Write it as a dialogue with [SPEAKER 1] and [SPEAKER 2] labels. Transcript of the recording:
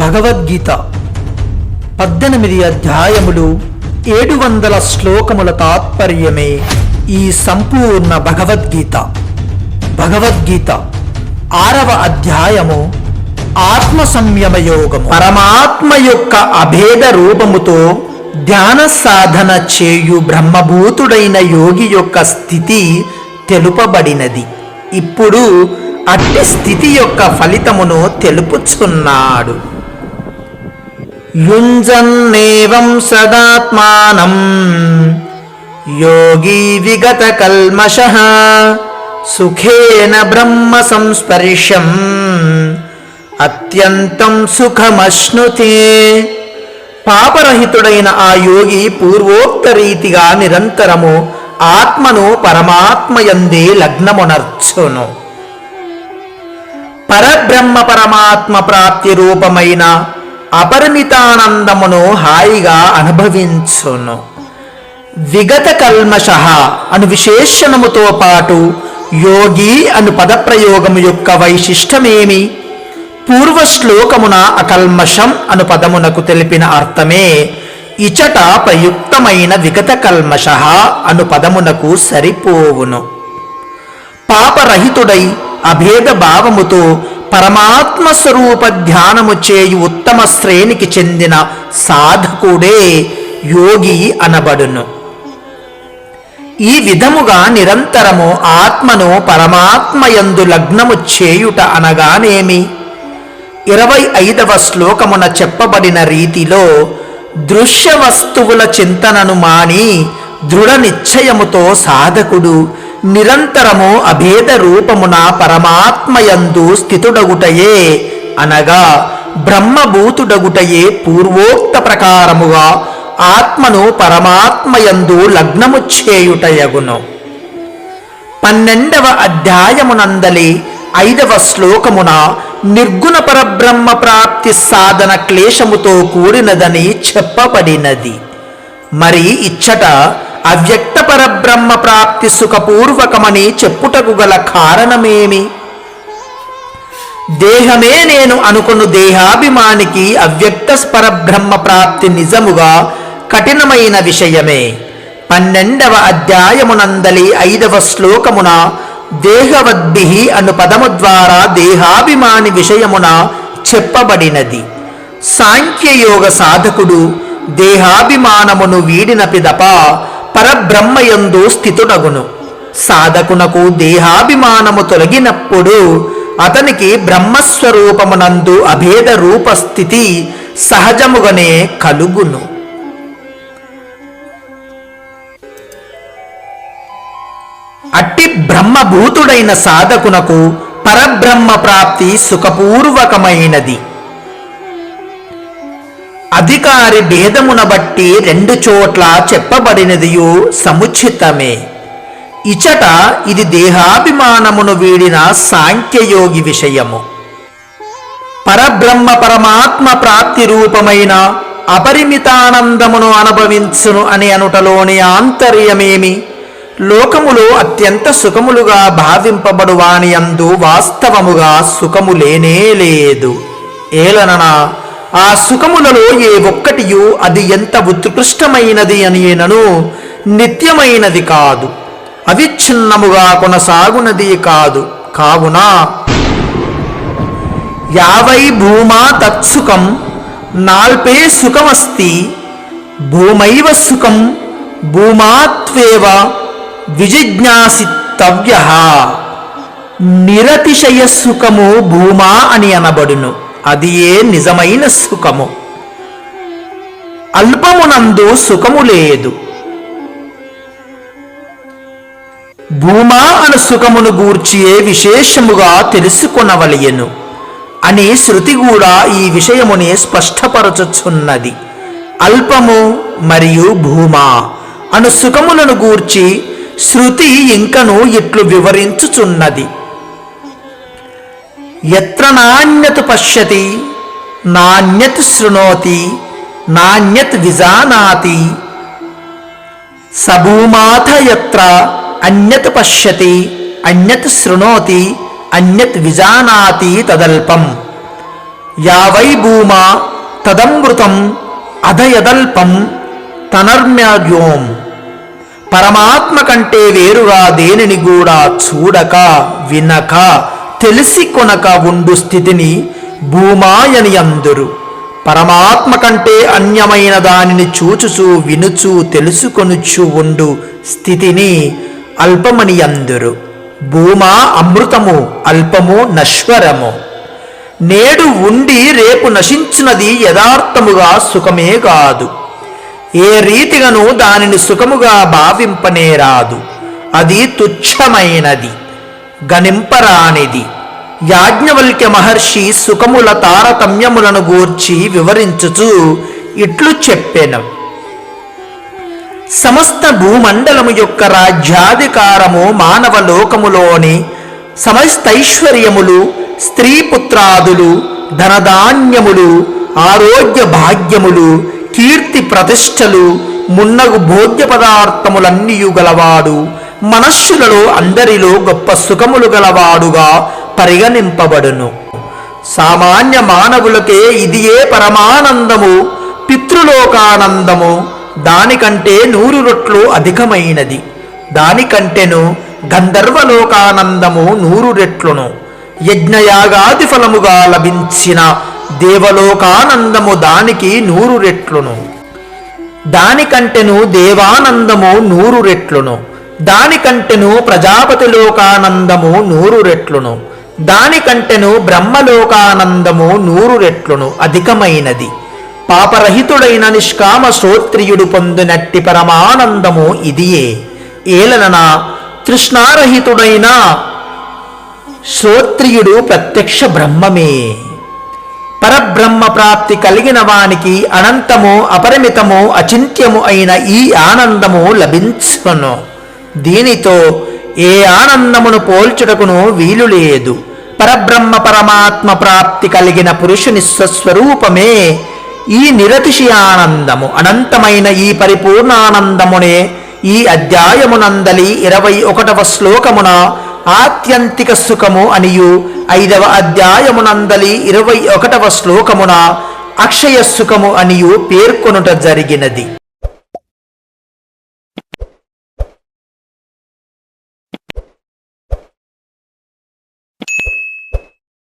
[SPEAKER 1] భగవద్గీత పద్దెనిమిది అధ్యాయములు ఏడు వందల శ్లోకముల తాత్పర్యమే ఈ సంపూర్ణ భగవద్గీత. భగవద్గీత ఆరవ అధ్యాయము ఆత్మ సంయమ యోగము పరమాత్మ యొక్క అభేద రూపముతో ధ్యాన సాధన చేయు బ్రహ్మభూతుడైన యోగి యొక్క స్థితి తెలుపబడినది. ఇప్పుడు అట్టి స్థితి యొక్క ఫలితమును తెలుపుచున్నాడు. యుంజన్నేవం సదాత్మానం. యోగీ విగత కల్మష. సుఖేన బ్రహ్మ సంస్పర్శం అత్యంతం సుఖమశ్నుతే. పాపరహితుడైన ఆ యోగి పూర్వోక్త రీతిగా నిరంతరము ఆత్మను పరమాత్మయందే లగ్నమునర్చును. పరబ్రహ్మ పరమాత్మ ప్రాప్తి రూపమైన అపరిమితానందమును హాయిగా అనుభవించును. విగత కల్మష అను విశేషణముతో పాటు యోగి అను పదప్రయోగము యొక్క వైశిష్టమేమి? పూర్వ శ్లోకమున అకల్మషం అను పదమునకు తెలిపిన అర్థమే ఇచట ప్రయుక్తమైన విగత కల్మష అను పదమునకు సరిపోవును. పాపరహితుడై అభేద భావముతో పరమాత్మ స్వరూప ధ్యానము చేయు ఉత్తమ శ్రేణికి చెందిన సాధకుడే యోగి అనబడును. ఈ విధముగా నిరంతరము ఆత్మను పరమాత్మయందు లగ్నము చేయుట అనగానేమి? ఇరవై ఐదవ శ్లోకమున చెప్పబడిన రీతిలో దృశ్య వస్తువుల చింతనను మాని దృఢ నిశ్చయముతో సాధకుడు నిరంతరము అభేద రూపమున పరమాత్మయందు స్థితుడగుటయే అనగా బ్రహ్మభూతుడగుటయే పూర్వోక్త ప్రకారముగా ఆత్మను పరమాత్మయందు లగ్నము చేయుటయగును. పన్నెండవ అధ్యాయమునందలి ఐదవ శ్లోకమున నిర్గుణ పరబ్రహ్మ ప్రాప్తి సాధన క్లేశముతో కూడినదని చెప్పబడినది. మరి ఇచ్చట అవ్యక్త పరబ్రహ్మ ప్రాప్తి సుఖపూర్వకమని చెప్పుటకు గల కారణమేమి? దేహమే నేను అనుకున్న దేహాభిమానికి అవ్యక్త పరబ్రహ్మ ప్రాప్తి నిజముగా కఠినమైన విషయమే. పన్నెండవ అధ్యాయమునందలి ఐదవ శ్లోకమున దేహవద్భి అను పదము ద్వారా దేహాభిమాని విషయమున చెప్పబడినది. సాంఖ్యయోగ సాధకుడు దేహాభిమానమును వీడిన పిదప పరబ్రహ్మయందు స్థితుడగును. సాధకునకు దేహాభిమానము తొలగినప్పుడు అతనికి బ్రహ్మస్వరూపమునందు అభేద రూపస్థితి సహజముగానే కలుగును. అట్టి బ్రహ్మభూతుడైన సాధకునకు పరబ్రహ్మ ప్రాప్తి సుఖపూర్వకమైనది. అధికారి భేదమున బట్టి రెండు చోట్ల చెప్పబడినదియు సముచితమే. ఇచట ఇది దేహాభిమానమును వీడిన సాంఖ్యయోగి విషయము. పరబ్రహ్మ పరమాత్మ ప్రాప్తి రూపమైన అపరిమితానందమును అనుభవించును అని అనుటలోని ఆంతర్యమేమి? లోకములో అత్యంత సుఖములుగా భావింపబడు వాని అందు వాస్తవముగా సుఖము లేనే లేదు. ఏలననా ఆ సుఖములలో ఏ ఒక్కటియు అది ఎంత ఉత్కృష్టమైనది అనినను నిత్యమైనది కాదు. అవిచ్ఛిన్నముగా కొనసాగునది కాదు. కావున యావై భూమా తత్సుఖం నాల్పే సుఖమస్తి భూమైవ సుఖం భూమాత్వేవ విజిజ్ఞాసితవ్య నిరతిశయ సుఖము భూమా అని అనబడును. అది ఏ నిజమైన సుఖము? అల్పమునందు సుఖము లేదు. భూమా అను సుఖమును గూర్చియే విశేషముగా తెలుసుకొనవలయను అని శృతి కూడా ఈ విషయముని స్పష్టపరచుచున్నది. అల్పము మరియు భూమా అను సుఖములను గూర్చి శృతి ఇంకను ఇట్లు వివరించుచున్నది. ఎత్ర నాణ్యత్ పశ్యతి నాణ్యత్ శృణోతి నాణ్యత్ విజానాతి. సభూమాథ ఎత్ర అన్యత్ పశ్యతి అన్యత్ శృణోతి అన్యత్ విజానాతి తదల్పం. యావై భూమా తదమృతం అధయదల్పం తనర్మ్యోం పరమాత్మ కంటే వేరుగా దేనిని కూడా చూడక వినక తెలిసి కొనక ఉండు స్థితిని భూమాయని అందురు. పరమాత్మ కంటే అన్యమైన దానిని చూచుచు వినుచు తెలుసుకొనుచు ఉండు స్థితిని అల్పమని అందురు. భూమా అమృతము అల్పము నశ్వరము. నేడు ఉండి రేపు నశించినది యథార్థముగా సుఖమే కాదు. ఏ రీతిగాను దానిని సుఖముగా భావింపనేరాదు. అది తుచ్చమైనది గణింపరానిది. యాజ్ఞవల్క్య మహర్షి సుఖముల తారతమ్యములను గూర్చి వివరించుచు ఇట్లు చెప్పెను. సమస్త భూమండలము యొక్క రాజ్యాధికారము మానవ లోకములోని సమస్తైశ్వర్యములు స్త్రీ పుత్రాదులు ధనధాన్యములు ఆరోగ్య భాగ్యములు కీర్తి ప్రతిష్టలు మున్నగు భోగ్య పదార్థములన్నీయు గలవాడు మనస్సులలో అందరిలో గొప్ప సుఖములు గలవాడుగా పరిగణింపబడును. సామాన్య మానవులకే ఇదియే పరమానందము పితృలోకానందము. దానికంటే నూరు రొట్లు అధికమైనది. దానికంటేను గంధర్వలోకానందము నూరు రెట్లును. యజ్ఞయాగాది ఫలముగా లభించిన దేవలోకానందము దానికి నూరు రెట్లును. దానికంటెను దేవానందము నూరు రెట్లును. దానికంటెను ప్రజాపతి లోకానందము నూరు రెట్లును. దానికంటెను బ్రహ్మలోకానందము నూరు రెట్లును అధికమైనది. పాపరహితుడైన నిష్కామ శ్రోత్రియుడు పొందినట్టి పరమానందము ఇదియే. ఏలననా తృష్ణారహితుడైన శ్రోత్రియుడు ప్రత్యక్ష బ్రహ్మమే. పరబ్రహ్మ ప్రాప్తి కలిగిన వానికి అనంతము అపరిమితము అచింత్యము అయిన ఈ ఆనందము లభించును. దీనితో ఏ ఆనందమును పోల్చుటకును వీలు లేదు. పరబ్రహ్మ పరమాత్మ ప్రాప్తి కలిగిన పురుషుని స్వస్వరూపమే ఈ నిరతిశి ఆనందము. అనంతమైన ఈ పరిపూర్ణానందమునే ఈ అధ్యాయమునందలి ఇరవై ఒకటవ శ్లోకమున ఆత్యంతిక సుఖము అనియు ఐదవ అధ్యాయమునందలి ఇరవై ఒకటవ శ్లోకమున అక్షయ సుఖము అనియు పేర్కొనుట జరిగినది.